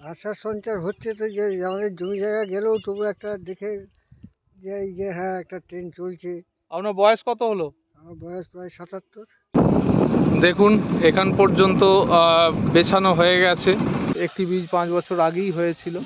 আশার সঞ্চার হচ্ছে তো যে আমাদের জমি জায়গা গেলেও তবু একটা দেখে যে এই যে হ্যাঁ একটা ট্রেন চলছে। আপনার বয়স কত হলো? আমার বয়স প্রায় সাতাত্তর। দেখুন এখান পর্যন্ত বেছানো হয়ে গেছে। একটি বীজ পাঁচ বছর আগেই হয়েছিল।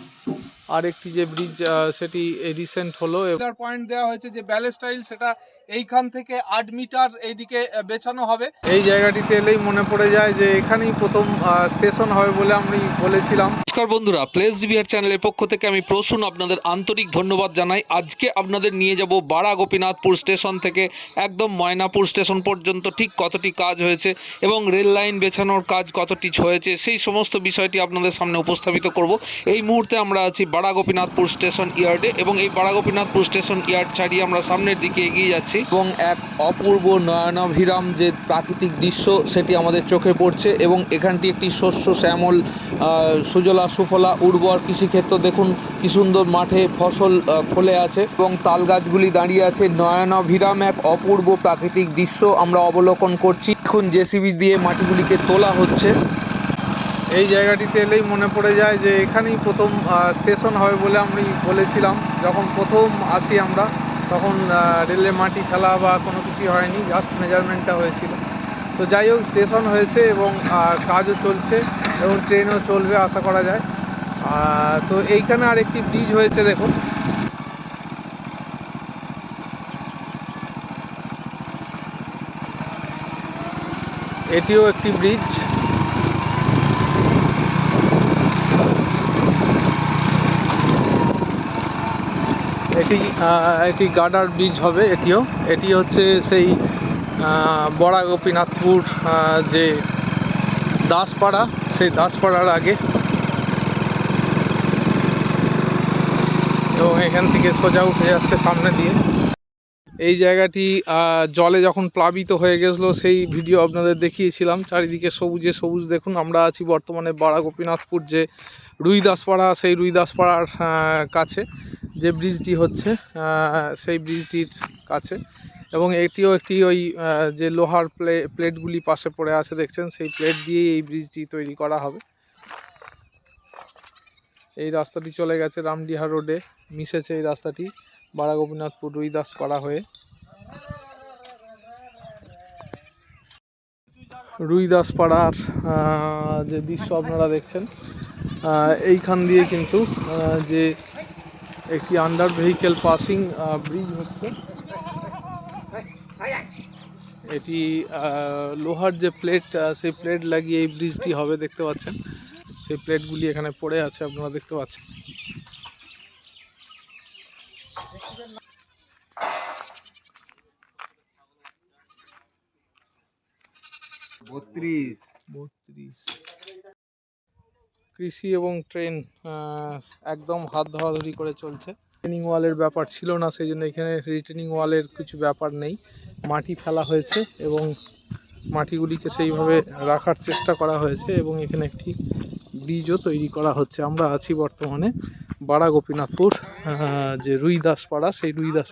আর একটি যে ব্রিজ সেটি রিসেন্ট হলো পয়েন্ট দেওয়া হয়েছে যে ব্যালেস্টাইল সেটা এইখান থেকে আট মিটার এইদিকে বেছানো হবে। এই জায়গাটিতে এলেই মনে পড়ে যায় যে এখানেই প্রথম স্টেশন হবে বলে আমি বলেছিলাম। নমস্কার বন্ধুরা প্লেস ডিভিআর চ্যানেলের পক্ষ থেকে আমি প্রসূন আপনাদের আন্তরিক ধন্যবাদ জানাই। আজকে আপনাদের নিয়ে যাব বাড়া গোপীনাথপুর স্টেশন থেকে একদম ময়নাপুর স্টেশন পর্যন্ত। ঠিক কতটি কাজ হয়েছে এবং রেল লাইন বেছানোর কাজ কতটি হয়েছে সেই সমস্ত বিষয়টি আপনাদের সামনে উপস্থাপিত করব। এই মুহূর্তে আমরা আছি বাড়া গোপীনাথপুর স্টেশন ইয়ার্ডে এবং এই বাড়া গোপীনাথপুর স্টেশন ইয়ার্ড ছাড়িয়ে আমরা সামনের দিকে এগিয়ে যাচ্ছি। এবং এক অপূর্ব নয়নাভিরাম যে প্রাকৃতিক দৃশ্য, সেটি আমাদের চোখে পড়ছে এবং এখানটি একটি শস্য শ্যামল সুজলা, সুফলা, উর্বর কৃষিক্ষেত্র। দেখুন কি সুন্দর মাঠে ফসল ফলে আছে এবং তাল গাছগুলি দাঁড়িয়ে আছে। নয়নাভিরাম এক অপূর্ব প্রাকৃতিক দৃশ্য আমরা অবলোকন করছি। এখন জেসিবি দিয়ে মাটিগুলিকে তোলা হচ্ছে। এই জায়গাটিতে এলেই মনে পড়ে যায় যে এখানেই প্রথম স্টেশন হবে বলে আমি বলেছিলাম। যখন প্রথম আসি আমরা, তখন রেলে মাটি ফেলা বা কোনো কিছুই হয়নি জাস্ট মেজারমেন্টটা হয়েছিল। তো যাই হোক, স্টেশন হয়েছে এবং কাজও চলছে এবং ট্রেনও চলবে আশা করা যায়। তো এইখানে আর একটি ব্রিজ হয়েছে, দেখুন। এটিও একটি ব্রিজ এটি আহ, এটি গার্ডার ব্রিজ হবে এটিও। এটি হচ্ছে সেই বড়া গোপীনাথপুর যে দাসপাড়া সেই দাসপাড়ার আগে। এবং এখান থেকে সোজা উঠে যাচ্ছে সামনে দিয়ে। এই জায়গাটি জলে যখন প্লাবিত হয়ে গেছিল সেই ভিডিও আপনাদের দেখিয়েছিলাম। চারিদিকে সবুজে সবুজ দেখুন আমরা আছি বর্তমানে বাড়া গোপীনাথপুর যে রুইদাসপাড়া সেই রুইদাসপাড়ার কাছে। যে ব্রিজটি হচ্ছে সেই ব্রিজটির কাছে। এবং এটিও একটি ওই যে লোহার প্লে প্লেটগুলি পাশে পড়ে আছে দেখছেন সেই প্লেট দিয়েই এই ব্রিজটি তৈরি করা হবে। এই রাস্তাটি চলে গেছে রামডিহা রোডে মিশেছে এই রাস্তাটি বাড়া গোপীনাথপুর রুইদাসপাড়া হয়ে। রুইদাসপাড়ার আহ, যে দৃশ্য আপনারা দেখছেন এইখান দিয়ে কিন্তু যে একটি আন্ডার ভেহিকেল পাসিং ব্রিজ হচ্ছে। এটি লোহার যে প্লেট সেই প্লেট লাগিয়ে এই ব্রিজটি হবে দেখতে পাচ্ছেন। সেই প্লেটগুলি এখানে পড়ে আছে আপনারা দেখতে পাচ্ছেন। বত্রিশ। বত্রিশ। কৃষি এবং ট্রেন একদম হাত ধরাধরি করে চলছে। রিটেনিং ওয়ালের ব্যাপার ছিল না, সেই জন্য এখানে রিটেনিং ওয়ালের কিছু ব্যাপার নেই। মাটি ফেলা হয়েছে এবং মাটিগুলিকে সেইভাবে রাখার চেষ্টা করা হয়েছে এবং এখানে একটি ব্রিজও তৈরি করা হচ্ছে। আমরা আছি বর্তমানে বাড়া গোপীনাথপুর যে রুইদাস পাড়া সেই রুইদাস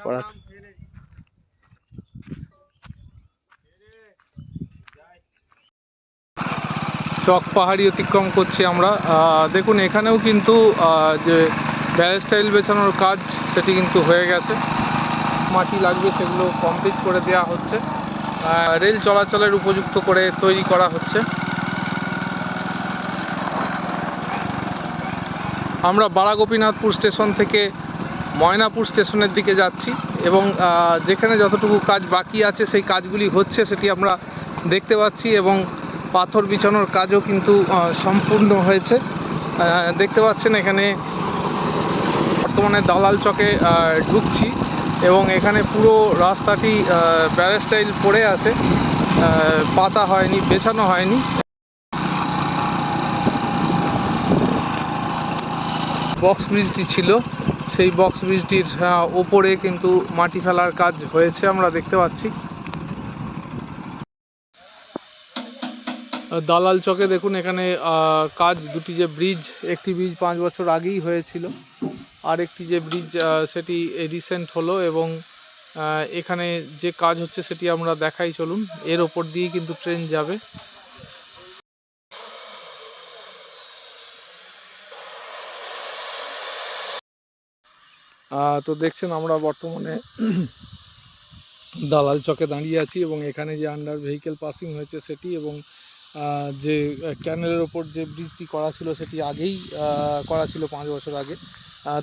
চক পাহাড়ি অতিক্রম করছি আমরা। দেখুন, এখানেও কিন্তু যে ব্যারেস্টাইল বেছানোর কাজ, সেটি কিন্তু হয়ে গেছে। মাটি লাগবে, সেগুলো কমপ্লিট করে দেওয়া হচ্ছে। রেল চলাচলের উপযুক্ত করে তৈরি করা হচ্ছে। আমরা বাড়া গোপীনাথপুর স্টেশন থেকে ময়নাপুর স্টেশনের দিকে যাচ্ছি এবং যেখানে যতটুকু কাজ বাকি আছে, সেই কাজগুলি হচ্ছে, সেটি আমরা দেখতে পাচ্ছি এবং পাথর বিছানোর কাজও কিন্তু সম্পূর্ণ হয়েছে। দেখতে পাচ্ছেন এখানে বর্তমানে দালাল চকে ঢুকছি এবং এখানে পুরো রাস্তাটি ব্যারেস্টাইল পড়ে আছে। পাতা হয়নি, বেছানো হয়নি। বক্স ব্রিজটি ছিল। সেই বক্স ব্রিজটির ওপরে কিন্তু মাটি ফেলার কাজ হয়েছে, আমরা দেখতে পাচ্ছি। দালাল চকে দেখুন এখানে কাজ, দুটি যে ব্রিজ, একটি ব্রিজ পাঁচ বছর আগেই হয়েছিল, আর একটি যে ব্রিজ সেটি রিসেন্ট হলো এবং এখানে যে কাজ হচ্ছে সেটি আমরা দেখাই, চলুন। এর ওপর দিয়েই কিন্তু ট্রেন যাবে। তো দেখছেন আমরা বর্তমানে দালাল চকে দাঁড়িয়ে আছি এবং এখানে যে আন্ডার ভেহিকেল পাসিং হয়েছে সেটি এবং যে ক্যানেলের ওপর যে ব্রিজটি করা ছিল সেটি আগেই করা ছিল পাঁচ বছর আগে।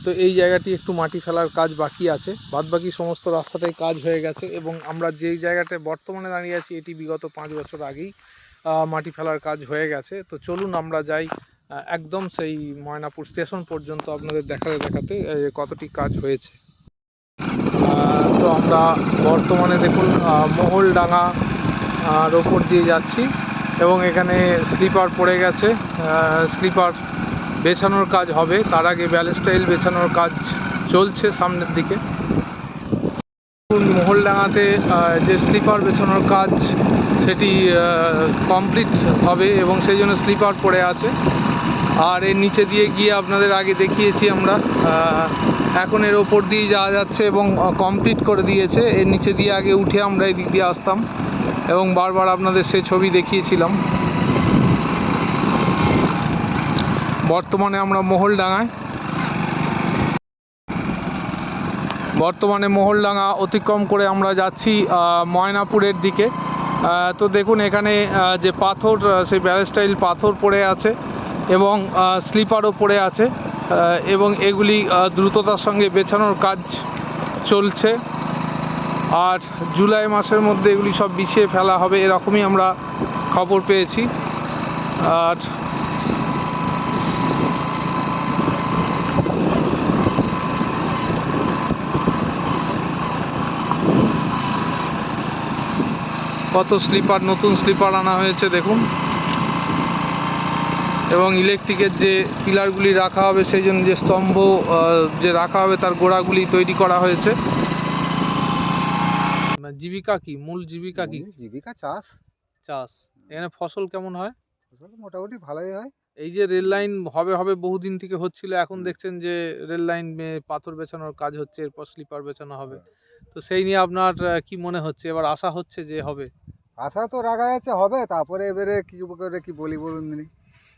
তো এই জায়গাটি একটু মাটি ফেলার কাজ বাকি আছে। বাদবাকি সমস্ত রাস্তাটাই কাজ হয়ে গেছে এবং আমরা যেই জায়গাটায় বর্তমানে দাঁড়িয়ে আছি এটি বিগত পাঁচ বছর আগেই মাটি ফেলার কাজ হয়ে গেছে। তো চলুন আমরা যাই একদম সেই ময়নাপুর স্টেশন পর্যন্ত আপনাদের দেখাতে দেখাতে কতটি কাজ হয়েছে। তো আমরা বর্তমানে দেখুন আহ, মহলডাঙ্গা ওপর দিয়ে যাচ্ছি। এবং এখানে স্লিপার পড়ে গেছে। স্লিপার বেছানোর কাজ হবে। তার আগে ব্যালেস্টাইল বেছানোর কাজ চলছে সামনের দিকে। মহলডাঙ্গাতে যে স্লিপার বেছানোর কাজ, সেটি কমপ্লিট হবে এবং সেই জন্য স্লিপার পড়ে আছে। আর এর নিচে দিয়ে গিয়ে আপনাদের আগে দেখিয়েছি আমরা। এখন এর ওপর দিয়ে যাওয়া যাচ্ছে এবং কমপ্লিট করে দিয়েছে। এর নিচে দিয়ে আগে উঠে আমরা এই দিক দিয়ে আসতাম। এবং বারবার আপনাদের সেই ছবি দেখিয়েছিলাম। বর্তমানে আমরা মহলডাঙ্গায়। বর্তমানে মহলডাঙ্গা অতিক্রম করে আমরা যাচ্ছি ময়নাপুরের দিকে। তো দেখুন এখানে যে পাথর সেই ব্যারেস্টাইল পাথর পড়ে আছে এবং স্লিপারও পড়ে আছে এবং এগুলি দ্রুততার সঙ্গে বেছানোর কাজ চলছে। আর জুলাই মাসের মধ্যে এগুলি সব বিছিয়ে ফেলা হবে, এরকমই আমরা খবর পেয়েছি। আর কত স্লিপার, নতুন স্লিপার আনা হয়েছে, দেখুন। এবং ইলেকট্রিকের যে পিলারগুলি রাখা হবে, সেই জন্য যে স্তম্ভ যে রাখা হবে, তার গোড়াগুলি তৈরি করা হয়েছে। জীবিকা কি? মূল জীবিকা কি? জীবিকা চাষ। চাষ। এখানে ফসল কেমন হয়? ফসল মোটামুটি ভালোই হয়। এই যে রেল লাইন হবে হবে বহুদিন থেকে হচ্ছিল এখন দেখছেন যে রেল লাইন পাথর বেছানোর কাজ হচ্ছে এরপর স্লিপার বেছানো হবে। তো সেই নিয়ে আপনার কি মনে হচ্ছে? এবার আশা হচ্ছে যে হবে? আশা তো রাখা যাচ্ছে হবে। তারপরে এবারে কি করে কি বলি বলুন দিনি।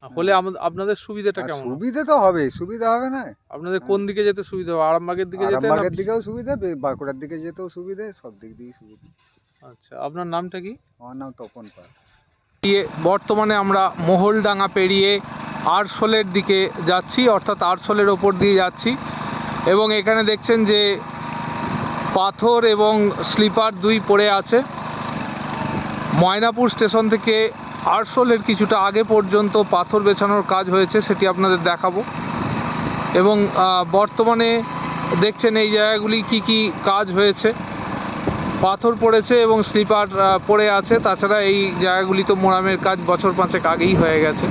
হলে আপনাদের সুবিধাটা কেমন? সুবিধে তো হবে সুবিধা হবে না? আপনাদের কোন দিকে যেতে সুবিধা হবে? আরামবাগের দিকে যেতে আরামবাগের দিকেও সুবিধে বাঁকুড়ার দিকে যেতেও সুবিধে সব দিক দিয়েই সুবিধে। আচ্ছা আপনার নামটা কি? আমার নাম তপন পাল। বর্তমানে আমরা মহলডাঙ্গা পেরিয়ে আরশোলের দিকে যাচ্ছি অর্থাৎ আরশোলের ওপর দিয়ে যাচ্ছি। এবং এখানে দেখছেন যে পাথর এবং স্লিপার দুই পড়ে আছে। ময়নাপুর স্টেশন থেকে আরশোলের কিছুটা আগে পর্যন্ত পাথর বেছানোর কাজ হয়েছে, সেটি আপনাদের দেখাবো। এবং বর্তমানে দেখছেন এই জায়গাগুলি কি কি কাজ হয়েছে। পাথর পড়েছে এবং স্লিপার পড়ে আছে, তাছাড়া এই জায়গাগুলি তো মোরামের কাজ বছর পাঁচেক আগেই হয়ে গেছে।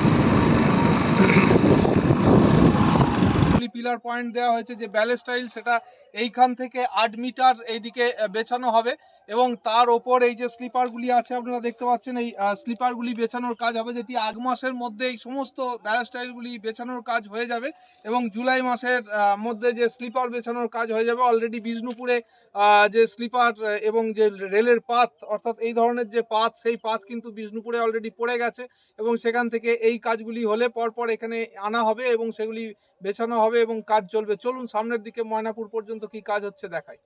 পিলার পয়েন্ট দেওয়া হয়েছে যে ব্যালেস্টাইল, সেটা এইখান থেকে আট মিটার এইদিকে বেছানো হবে। এবং তার ওপর এই যে স্লিপারগুলি আছে, আপনারা দেখতে পাচ্ছেন, এই স্লিপারগুলি বেছানোর কাজ হবে যেটি আগ মাসের মধ্যে এই সমস্ত ব্যালেস্টাইলগুলি বেছানোর কাজ হয়ে যাবে এবং জুলাই মাসের মধ্যে যে স্লিপার বেছানোর কাজ হয়ে যাবে অলরেডি বিষ্ণুপুরে যে স্লিপার এবং যে রেলের পাত অর্থাৎ এই ধরনের যে পাত সেই পাত কিন্তু বিষ্ণুপুরে অলরেডি পড়ে গেছে এবং সেখান থেকে এই কাজগুলি হলে পরপর এখানে আনা হবে এবং সেগুলি বেছানো হবে এবং কাজ চলবে। চলুন সামনের দিকে ময়নাপুর পর্যন্ত কি কাজ হচ্ছে দেখাই।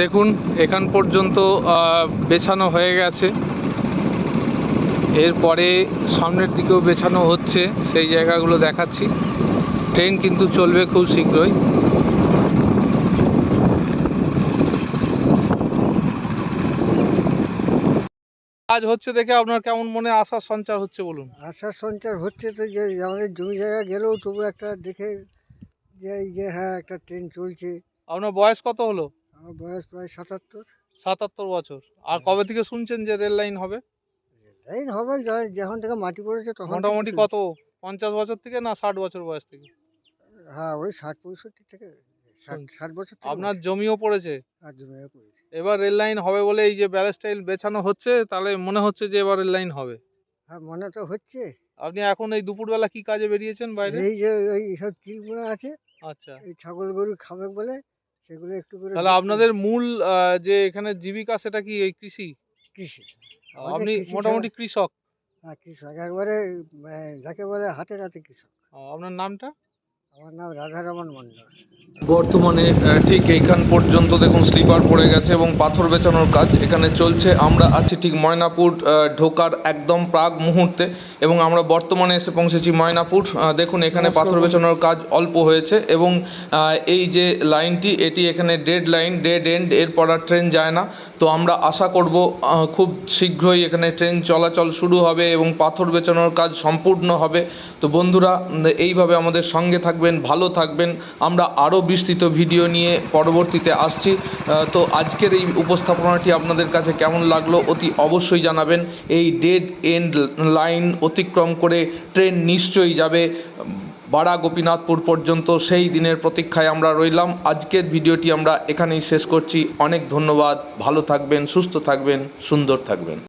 দেখুন এখান পর্যন্ত বেছানো হয়ে গেছে। এরপরে সামনের দিকেও বেছানো হচ্ছে সেই জায়গাগুলো দেখাচ্ছি। ট্রেন কিন্তু চলবে খুব শীঘ্রই। কাজ হচ্ছে দেখে আপনার কেমন মনে আশার সঞ্চার হচ্ছে বলুন। আশার সঞ্চার হচ্ছে তো যে আমাদের জমি জায়গা গেলেও তবু একটা দেখে যে এই যে হ্যাঁ একটা ট্রেন চলছে। আপনার বয়স কত হলো? আমার বয়স প্রায় সাতাত্তর। সাতাত্তর বছর। আর কবে থেকে শুনছেন যে রেল লাইন হবে? লাইন হবে যখন- যখন থেকে মাটি পড়েছে তখন মোটামুটি। কত? পঞ্চাশ বছর থেকে না ষাট বছর বয়স থেকে? হ্যাঁ ওই ষাট পঁয়ষট্টি থেকে ষাট শুনছি। ষাট বছর থেকে আপনার জমিও পড়েছে? আর জমি পড়েছে। এবার রেল লাইন হবে বলে এই যে ব্যালেস্টাইল বেছানো হচ্ছে তাহলে মনে হচ্ছে যে এবার রেল লাইন হবে। হ্যাঁ মনে তো হচ্ছে। আপনি এখন এই দুপুরবেলা কি কাজে বেরিয়েছেন বাইরে? এই যে ওই সব চিলগুলো আছে আচ্ছা। এই ছাগল গরু খাবে বলে সেগুলো একটু করে তাহলে আপনাদের মূল যে এখানে জীবিকা সেটা কি এই কৃষি? কৃষি। আপনি মোটামুটি কৃষক। হ্যাঁ কৃষক। একবারে যাকে বলে হাতে হাতে কৃষক। আপনার নামটা? আমার নাম রাধারমন মণ্ডল। বর্তমানে ঠিক এইখান পর্যন্ত দেখুন স্লিপার পড়ে গেছে এবং পাথর বেচানোর কাজ এখানে চলছে। আমরা আছি ঠিক ময়নাপুর ঢোকার একদম প্রাগ মুহূর্তে এবং আমরা বর্তমানে এসে পৌঁছেছি ময়নাপুর। দেখুন এখানে পাথর বেচানোর কাজ অল্প হয়েছে এবং এই যে লাইনটি এটি এখানে ডেড লাইন ডেড এন্ড এরপর আর ট্রেন যায় না। তো আমরা আশা করব খুব শীঘ্রই এখানে ট্রেন চলাচল শুরু হবে এবং পাথর বেচানোর কাজ সম্পূর্ণ হবে। তো বন্ধুরা এইভাবে আমাদের সঙ্গে থাকবেন, ভালো থাকবেন। আমরা আরও বিস্তৃত ভিডিও নিয়ে পরবর্তীতে আসছি। তো আজকের এই উপস্থাপনাটি আপনাদের কাছে কেমন লাগল অতি অবশ্যই জানাবেন। এই ডেড এন্ড লাইন অতিক্রম করে ট্রেন নিশ্চয়ই যাবে। বাড়া গোপীনাথপুর পর্যন্ত সেই দিনের প্রতীক্ষায় আমরা রইলাম। আজকের ভিডিওটি আমরা এখানেই শেষ করছি। অনেক ধন্যবাদ। ভালো থাকবেন, সুস্থ থাকবেন, সুন্দর থাকবেন।